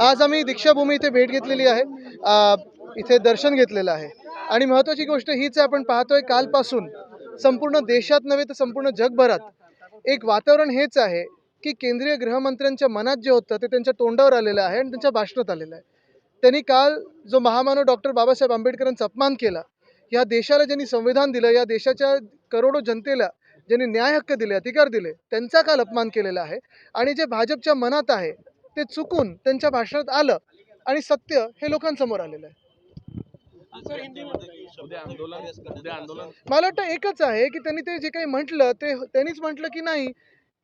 आज आम्ही दीक्षाभूमी इथे भेट घेतलेली आहे. इथे दर्शन घेतलेलं आहे. आणि महत्त्वाची गोष्ट हीच आहे आपण पाहतोय कालपासून संपूर्ण देशात नव्हे तर संपूर्ण जगभरात एक वातावरण हेच आहे की केंद्रीय गृहमंत्र्यांच्या मनात जे होतं ते त्यांच्या तोंडावर आलेलं आहे आणि त्यांच्या भाषणात आलेलं आहे. त्यांनी काल जो महामानव डॉक्टर बाबासाहेब आंबेडकरांचा अपमान केला या देशाला ज्यांनी संविधान दिलं या देशाच्या करोडो जनतेला ज्यांनी न्याय हक्क दिले अधिकार दिले त्यांचा काल अपमान केलेला आहे. आणि जे भाजपच्या मनात आहे ते चुकून त्यांच्या भाषणात आलं आणि सत्य हे लोकांसमोर आलेलं आहे. मला वाटतं एकच आहे की त्यांनी ते जे काही म्हटलं ते त्यांनीच म्हटलं की नाही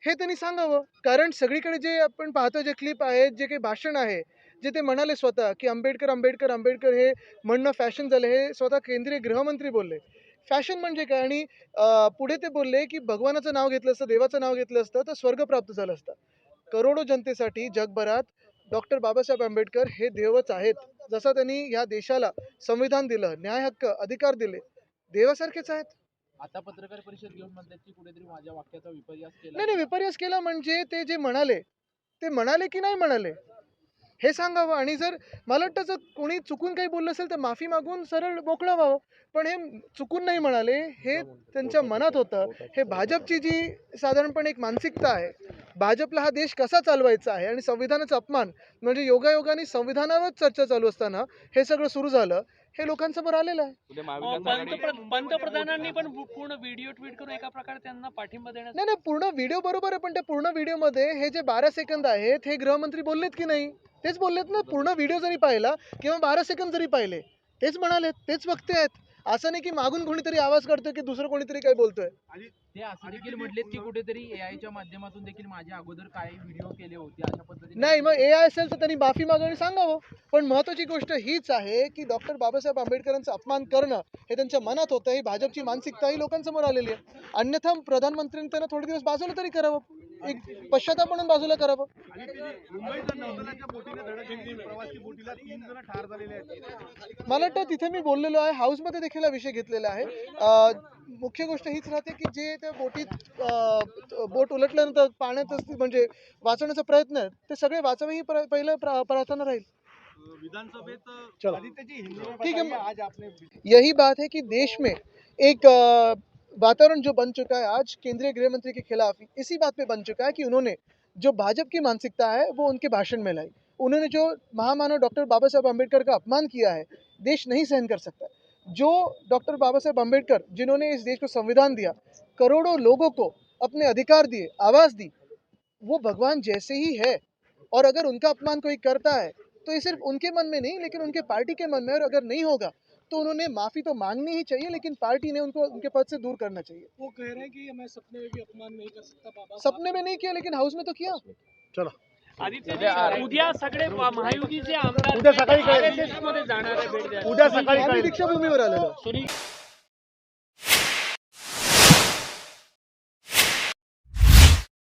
हे त्यांनी सांगावं. कारण सगळीकडे जे आपण पाहतो जे क्लिप आहेत जे काही भाषण आहे जे ते म्हणाले स्वतः की आंबेडकर आंबेडकर आंबेडकर हे म्हणणं फॅशन झालं हे स्वतः केंद्रीय गृहमंत्री बोलले. फॅशन म्हणजे काय? आणि पुढे ते बोलले की भगवानाचं नाव घेतलं असतं देवाचं नाव घेतलं असतं तर स्वर्ग प्राप्त झालं असतं. करोडो जनतेसाठी जगभरात डॉक्टर बाबासाहेब आंबेडकर हे देवच आहेत. जसं त्यांनी ह्या देशाला संविधान दिलं न्याय हक्क अधिकार दिले देवासारखेच आहेत. आता पत्रकार परिषद घेऊन म्हणतात की कुठेतरी माझ्या वाक्याचा विपर्यास केला. नाही नाही विपर्यास केला म्हणजे ते जे म्हणाले ते म्हणाले की नाही म्हणाले? हे सांगावं. आणि जर मला वाटतं जर कोणी चुकून काही बोललं असेल तर माफी मागून सरळ मोकळं व्हावं. पण हे चुकून नाही म्हणाले हे त्यांच्या मनात होतं. हे भाजपची जी साधारणपणे एक मानसिकता आहे भाजपला हा देश कसा चालवायचा आहे आणि संविधानाचा अपमान म्हणजे योगायोगाने संविधानावर चर्चा चालू असताना हे सगळं सुरू झालं हे लोकांसमोर आलेलं आहे. पंतप्रधानांनी पण पूर्ण व्हिडिओ ट्विट करून एका प्रकारे त्यांना पाठिंबा देण्यात नाही नाही पूर्ण व्हिडिओ बरोबर आहे पण त्या पूर्ण व्हिडिओमध्ये हे जे बारा सेकंद आहेत हे गृहमंत्री बोललेत की नाही? तेच बोललेत ना पूर्ण व्हिडिओ जरी पाहिला किंवा बारा सेकंद जरी पाहिले तेच म्हणाले तेच वक्ते आहेत असं नाही की मागून कोणीतरी आवाज काढतोय की दुसरं कोणीतरी काय बोलतोय. ते असं देखील म्हटलेत की कुठेतरी AI च्या माध्यमातून देखील माझ्या अगोदर काही व्हिडिओ केले होते अशा पद्धतीने. नाही मग ए आय असेल तर त्यांनी माफी मागणी सांगावं. पण महत्वाची गोष्ट हीच आहे की डॉक्टर बाबासाहेब आंबेडकरांचा अपमान करणं हे त्यांच्या मनात होतं ही भाजपची मानसिकता ही लोकांसमोर आलेली आहे. अन्यथा प्रधानमंत्र्यांनी त्यांना थोडे दिवस बाजूला तरी करावं. एक पश्चाताप म्हणून बाजूला करावं मला वाटतं तिथे मी बोललेलो आहे हाऊसमध्ये देखील हा विषय घेतलेला आहे. मुख्य गोष्ट हीच राहते की जे त्या बोटीत बोट उलटल्यानंतर पाण्यातच म्हणजे वाचवण्याचा प्रयत्न आहे ते सगळे वाचवे ही पहिलं प्रा- प्रार्थना राहील. ठीक है आपने यही बात है कि देश में एक वातावरण जो बन चुका है आज, केंद्रीय गृह मंत्री के खिलाफ, इसी बात पे बन चुका है कि उन्होंने जो भाजपा की मानसिकता है, वो उनके भाषण में लाई। उन्होंने जो महामानव डॉक्टर बाबा साहब अंबेडकर का अपमान किया है, देश नहीं सहन कर सकता जो डॉक्टर बाबा साहब अंबेडकर जिन्होंने इस देश को संविधान दिया, करोड़ों लोगों को अपने अधिकार दिए, आवाज़ दी, वो भगवान जैसे ही है। और अगर उनका अपमान कोई करता है तो ये सिर्फ़ उनके मन में नहीं, लेकिन उनके पार्टी के मन में और अगर नहीं होगा तो उन्होंने माफ़ी तो मांगनी ही चाहिए लेकिन पार्टी ने उनको उनके पद से दूर करना चाहिए। वो कह रहे हैं कि मैं सपने में भी अपमान नहीं कर सकता बाबा सपने में नहीं किया लेकिन हाउस में तो किया। चलो। उद्या सगळे महायुतीचे आमदार उद्या सकाळी कळेल. RSS मध्ये जाणार आहे भेट द्यायला. उद्या सकाळी दीक्षाभूमीवर आलेलो सुनील